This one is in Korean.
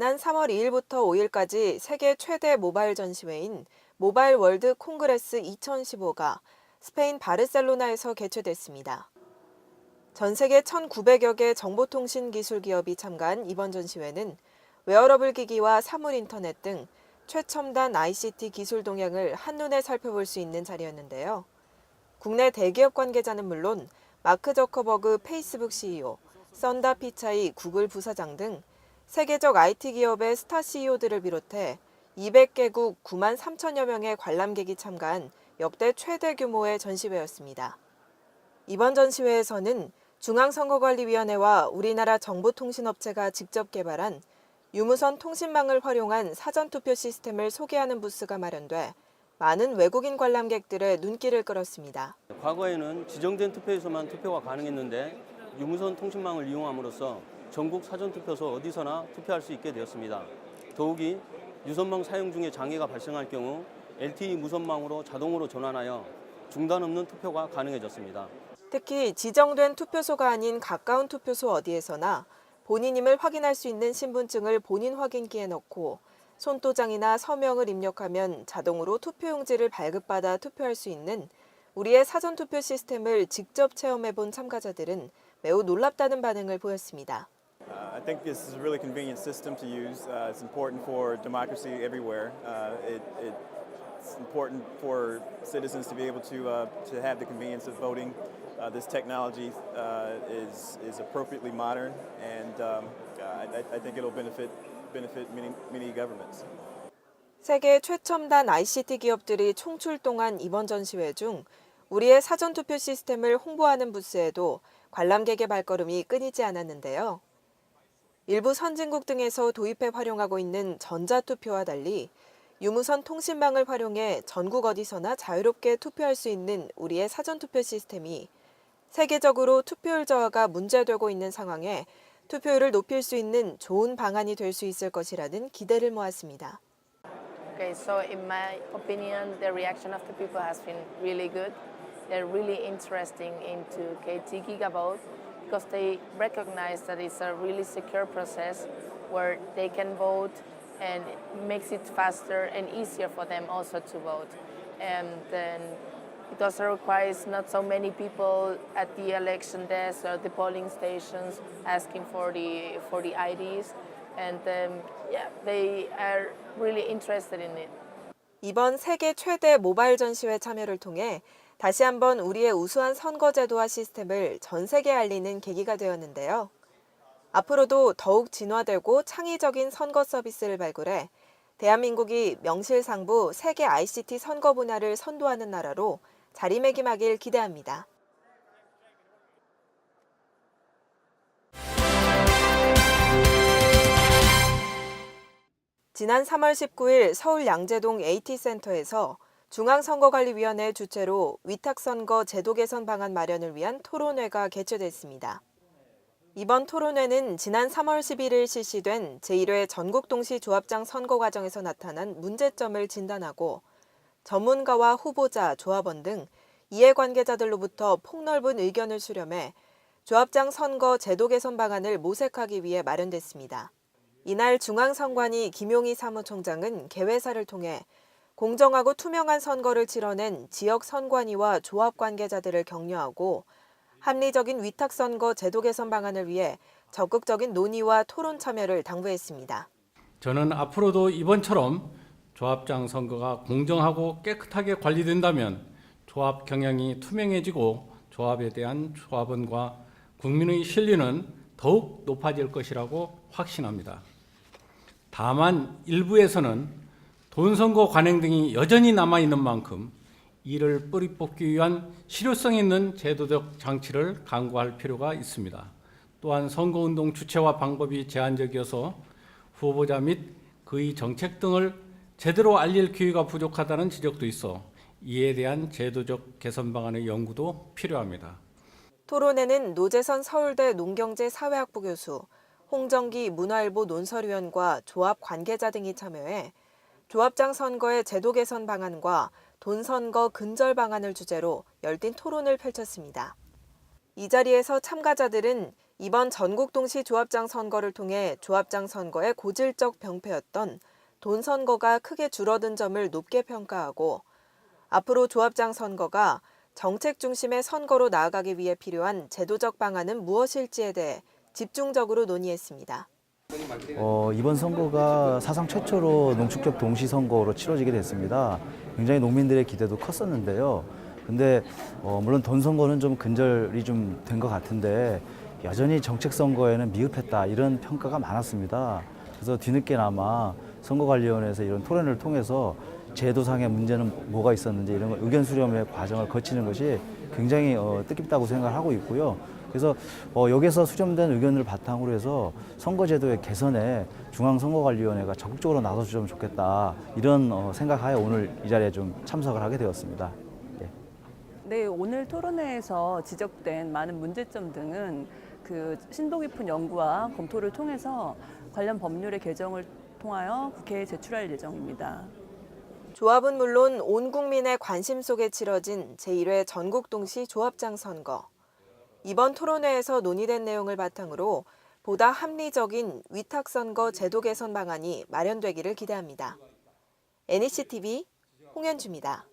지난 3월 2일부터 5일까지 세계 최대 모바일 전시회인 모바일 월드 콩그레스 2015가 스페인 바르셀로나에서 개최됐습니다. 전 세계 1,900여 개 정보통신 기술 기업이 참가한 이번 전시회는 웨어러블 기기와 사물 인터넷 등 최첨단 ICT 기술 동향을 한눈에 살펴볼 수 있는 자리였는데요. 국내 대기업 관계자는 물론 마크 저커버그 페이스북 CEO, 썬다 피차이 구글 부사장 등 세계적 IT 기업의 스타 CEO들을 비롯해 200개국 9만 3천여 명의 관람객이 참가한 역대 최대 규모의 전시회였습니다. 이번 전시회에서는 중앙선거관리위원회와 우리나라 정보통신업체가 직접 개발한 유무선 통신망을 활용한 사전투표 시스템을 소개하는 부스가 마련돼 많은 외국인 관람객들의 눈길을 끌었습니다. 과거에는 지정된 투표에서만 투표가 가능했는데 유무선 통신망을 이용함으로써 전국 사전투표소 어디서나 투표할 수 있게 되었습니다. 더욱이 유선망 사용 중에 장애가 발생할 경우 LTE 무선망으로 자동으로 전환하여 중단 없는 투표가 가능해졌습니다. 특히 지정된 투표소가 아닌 가까운 투표소 어디에서나 본인임을 확인할 수 있는 신분증을 본인 확인기에 넣고 손도장이나 서명을 입력하면 자동으로 투표용지를 발급받아 투표할 수 있는 우리의 사전투표 시스템을 직접 체험해본 참가자들은 매우 놀랍다는 반응을 보였습니다. Uh, I think this is a really convenient system to use. Uh, it's important for democracy everywhere. Uh, it, it's important for citizens to be able to, uh, to have the convenience of voting. Uh, this technology uh, is, is appropriately modern, and um, I, I think it'll benefit, benefit many, many governments. 세계 최첨단 ICT 기업들이 총출동한 이번 전시회 중 우리의 사전투표 시스템을 홍보하는 부스에도 관람객의 발걸음이 끊이지 않았는데요. 일부 선진국 등에서 도입해 활용하고 있는 전자투표와 달리 유무선 통신망을 활용해 전국 어디서나 자유롭게 투표할 수 있는 우리의 사전투표 시스템이 세계적으로 투표율 저하가 문제되고 있는 상황에 투표율을 높일 수 있는 좋은 방안이 될 수 있을 것이라는 기대를 모았습니다. Okay, so in my opinion, the reaction of the people has been really good. They're really interesting into KT Gigavote because they recognize that it's a really secure process where they can vote and it makes it faster and easier for them also to vote. And then it also requires not so many people at the election desk or the polling stations asking for the for the IDs, and um, yeah, they are really interested in it. 이번 세계 최대 모바일 전시회 참여를 통해 다시 한번 우리의 우수한 선거제도와 시스템을 전 세계에 알리는 계기가 되었는데요. 앞으로도 더욱 진화되고 창의적인 선거 서비스를 발굴해 대한민국이 명실상부 세계 ICT 선거 분야를 선도하는 나라로 자리매김하길 기대합니다. 지난 3월 19일 서울 양재동 AT센터에서 중앙선거관리위원회 주최로 위탁선거 제도 개선 방안 마련을 위한 토론회가 개최됐습니다. 이번 토론회는 지난 3월 11일 실시된 제1회 전국 동시 조합장 선거 과정에서 나타난 문제점을 진단하고 전문가와 후보자, 조합원 등 이해관계자들로부터 폭넓은 의견을 수렴해 조합장 선거 제도 개선 방안을 모색하기 위해 마련됐습니다. 이날 중앙선관위 김용희 사무총장은 개회사를 통해 공정하고 투명한 선거를 치러낸 지역 선관위와 조합 관계자들을 격려하고 합리적인 위탁 선거 제도 개선 방안을 위해 적극적인 논의와 토론 참여를 당부했습니다. 저는 앞으로도 이번처럼 조합장 선거가 공정하고 깨끗하게 관리된다면 조합 경영이 투명해지고 조합에 대한 조합원과 국민의 신뢰는 더욱 높아질 것이라고 확신합니다. 다만 일부에서는 돈선거 관행 등이 여전히 남아 있는 만큼 이를 뿌리 뽑기 위한 실효성 있는 제도적 장치를 강구할 필요가 있습니다. 또한 선거운동 주체와 방법이 제한적이어서 후보자 및 그의 정책 등을 제대로 알릴 기회가 부족하다는 지적도 있어 이에 대한 제도적 개선 방안의 연구도 필요합니다. 토론회는 노재선 서울대 농경제 사회학부 교수, 홍정기 문화일보 논설위원과 조합 관계자 등이 참여해 조합장 선거의 제도 개선 방안과 돈 선거 근절 방안을 주제로 열띤 토론을 펼쳤습니다. 이 자리에서 참가자들은 이번 전국 동시 조합장 선거를 통해 조합장 선거의 고질적 병폐였던 돈 선거가 크게 줄어든 점을 높게 평가하고 앞으로 조합장 선거가 정책 중심의 선거로 나아가기 위해 필요한 제도적 방안은 무엇일지에 대해 집중적으로 논의했습니다. 어, 이번 선거가 사상 최초로 농축적 동시 선거로 치러지게 됐습니다. 굉장히 농민들의 기대도 컸었는데요. 근데 어, 물론 돈 선거는 좀 근절이 좀 된 것 같은데 여전히 정책 선거에는 미흡했다 이런 평가가 많았습니다. 그래서 뒤늦게나마 선거관리위원회에서 이런 토론을 통해서 제도상의 문제는 뭐가 있었는지 이런 걸 의견 수렴의 과정을 거치는 것이 굉장히 어, 뜻깊다고 생각을 하고 있고요. 그래서 어, 여기서 수렴된 의견을 바탕으로 해서 선거제도의 개선에 중앙선거관리위원회가 적극적으로 나서주면 좋겠다 이런 어, 생각하에 오늘 이 자리에 좀 참석을 하게 되었습니다. 예. 네, 오늘 토론회에서 지적된 많은 문제점 등은 그 심도 깊은 연구와 검토를 통해서 관련 법률의 개정을 통하여 국회에 제출할 예정입니다. 조합은 물론 온 국민의 관심 속에 치러진 제1회 전국 동시 조합장 선거. 이번 토론회에서 논의된 내용을 바탕으로 보다 합리적인 위탁선거 제도 개선 방안이 마련되기를 기대합니다. NEC TV 홍현주입니다.